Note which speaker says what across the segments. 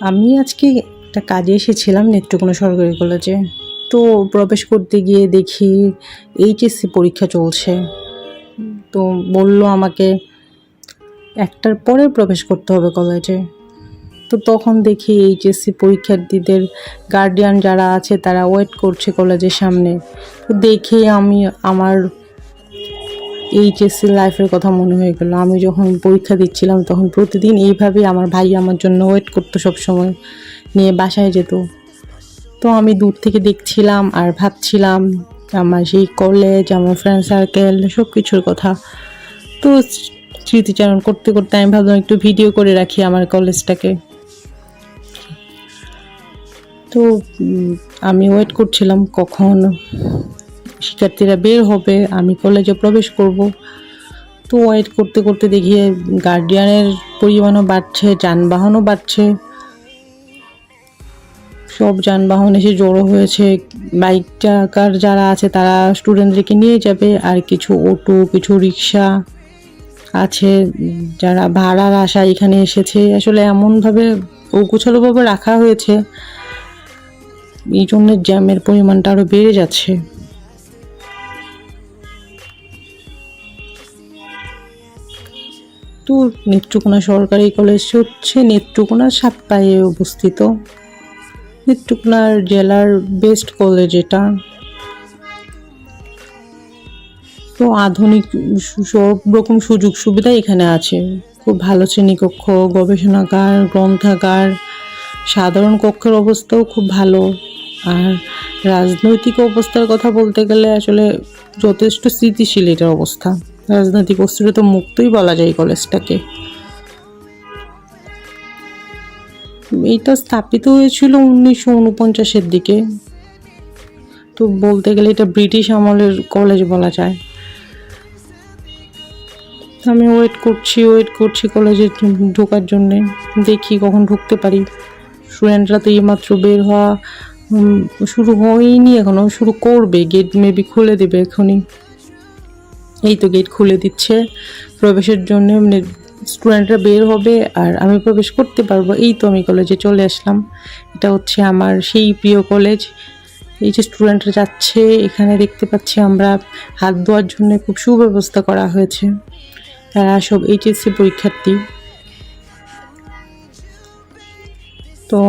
Speaker 1: আমি আজকে একটা কাজে এসেছিলাম নেত্রকোনা সরকারি কলেজে। তো প্রবেশ করতে গিয়ে দেখি এইচএসসি পরীক্ষা চলছে। তো বলল আমাকে একটার পরে প্রবেশ করতে হবে কলেজে। তো তখন দেখি এইচএসসি পরীক্ষার্থীদের গার্ডিয়ান যারা আছে তারা ওয়েট করছে কলেজের সামনে। তো দেখে আমি আমার এইচএসসি লাইফের কথা মনে হয়ে গেল। আমি যখন পরীক্ষা দিচ্ছিলাম, তখন প্রতিদিন এইভাবেই আমার ভাই আমার জন্য ওয়েট করতো সব সময় নিয়ে বাসায় যেত। তো আমি দূর থেকে দেখছিলাম আর ভাবছিলাম, আমার সেই কলেজ আমার ফ্রেন্ড সার্কেল সব কিছুর কথা। তো স্মৃতিচারণ করতে করতে আমি ভাবলাম একটু ভিডিও করে রাখি আমার কলেজটাকে তো আমি ওয়েট করছিলাম কখন শিক্ষার্থীরা বের হবে, আমি কলেজে প্রবেশ করব। তো ওয়েট করতে করতে দেখি গার্ডিয়ানের পরিমাণও বাড়ছে, যানবাহনও বাড়ছে। সব যানবাহন এসে জড়ো হয়েছে। বাইক চাকার যারা আছে তারা স্টুডেন্টদেরকে নিয়ে যাবে, আর কিছু অটো কিছু রিক্সা আছে যারা ভাড়ার আশা এখানে এসেছে। আসলে এমনভাবে অগুছালোভাবে রাখা হয়েছে এই জন্য জ্যামের পরিমাণটা আরও বেড়ে যাচ্ছে। তো নেত্রকোনা সরকারি কলেজ হচ্ছে নেত্রকোনা সাতপায়ে অবস্থিত। নেত্রকোনার জেলার বেস্ট কলেজ এটা। তো আধুনিক সব রকম সুযোগ সুবিধা এখানে আছে। খুব ভালো শ্রেণীকক্ষ, গবেষণাগার, গ্রন্থাগার, সাধারণ কক্ষের অবস্থাও খুব ভালো। আর রাজনৈতিক অবস্থার কথা বলতে গেলে আসলে যথেষ্ট স্থিতিশীল এটার অবস্থা। রাজনৈতিক অস্থিরতা মুক্তই বলা যায় কলেজটাকে। এটা স্থাপিত হয়েছিল উনিশশো উনপঞ্চাশের দিকে। তো বলতে গেলে এটা ব্রিটিশ আমলের কলেজ বলা যায়। আমি ওয়েট করছি ওয়েট করছি কলেজে ঢোকার জন্যে। দেখি কখন ঢুকতে পারি। স্টুডেন্টরা তো এইমাত্র বের হওয়া শুরু হয়নি এখনও শুরু করবে গেট মেবি খুলে দেবে এখনই। এই তো গেট খুলে দিচ্ছে। প্রবেশের জন্য মানে স্টুডেন্টরা বের হবে আর আমি প্রবেশ করতে পারব। এই তো আমি কলেজে চলে আসলাম। এটা হচ্ছে আমার সেই প্রিয় কলেজ এই যে স্টুডেন্টরা যাচ্ছে, এখানে দেখতে পাচ্ছি আমরা হাত ধোয়ার জন্য খুব সুব্যবস্থা করা হয়েছে। তারা সব এইচএসসি পরীক্ষার্থী। তো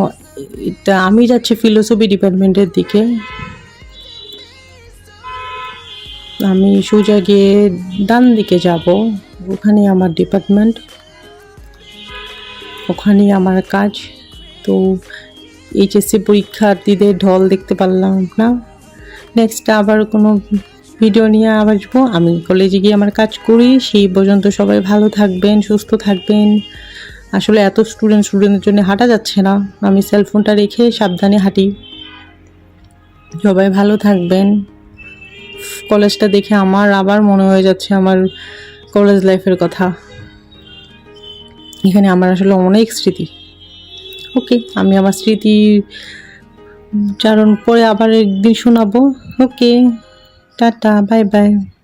Speaker 1: এটা আমি যাচ্ছি ফিলোসফি ডিপার্টমেন্টের দিকে। আমি সোজা গিয়ে ডান দিকে যাব। ওখানে আমার ডিপার্টমেন্ট ওখানেই আমার কাজ। তো এইচএসসি পরীক্ষার্থীদের ঢল দেখতে পারলাম না। নেক্সট আবার কোনো ভিডিও নিয়ে আসব আমি কলেজে গিয়ে আমার কাজ করি। সেই পর্যন্ত সবাই ভালো থাকবেন, সুস্থ থাকবেন। আসলে এত স্টুডেন্ট স্টুডেন্টের জন্য হাঁটা যাচ্ছে না। আমি সেলফোনটা রেখে সাবধানে হাঁটি। সবাই ভালো থাকবেন। কলেজটা দেখে আমার আবার মনে হয়ে যাচ্ছে আমার কলেজ লাইফের কথা। এখানে আমার আসলে অনেক স্মৃতি। ওকে, আমি আমার স্মৃতি চারণ করে আবার একদিন শোনাবো। Okay, tata, bye bye.